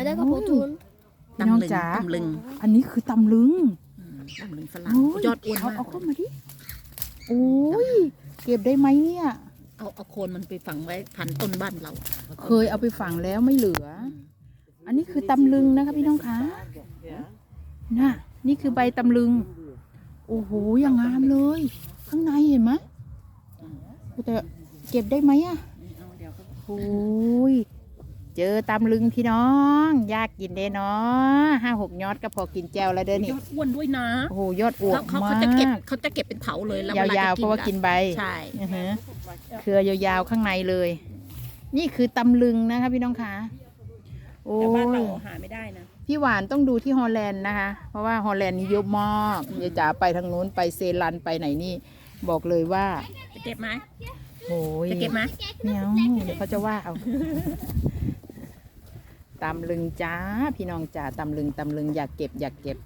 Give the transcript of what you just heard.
ไม่ได้กับโปรตูนพี่น้องตำลึงจ๋าตำลึง อันนี้คือตำลึงอืมตำลึงฝรั่งโอ้ยอดอ้วนเอามากเอาเข้ามาดิโอ้ยเก็บได้ไหมเนี่ย เอาเอาโคนมันไปฝังไว้พันต้นบ้านเรา เคยเอาไปฝังแล้วไม่เหลือ อันนี้คือตำลึงนะคะพี่น้องคะน่ะนี่คือใบตำลึง โอ้โหอย่างงามเลย ข้างในเห็นไหมแต่เก็บได้ไหมอะเอาเดี๋ยวก็โอ้ย เจอตำลึงพี่น้อง ยากกินเด้เนาะห้าหกยอดก็พอกินแจวแล้วเด้อยนี่อดอ้วนด้วยนะโอ้โหยอดอวบเขาเขามาเขาจะเก็บกเขาจะเก็บเป็นเถาเลยแล้วยาวๆเพราะว่ากินใบใช่อือฮะเครือยาวๆข้างในเลย นี่คือตำลึงนะคะพี่น้องคะโอ้แต่บ้านเรายหาไม่ได้นะพี่หวานต้องดูที่ฮอลแลนด์นะคะ เพราะว่าฮอลแลนด์นี่เยอะมากยายจ๋าไปทางนู้นไปเซรันไปไหนนี่ บอกเลยว่าจะเก็บไหมโอ้ยจะเก็บไหมเมียวเดี๋ยวเขาจะว่าเอา ตำลึงจ้า พี่น้องจ๋าตำลึงตำลึงอยากเก็บอยากเก็บ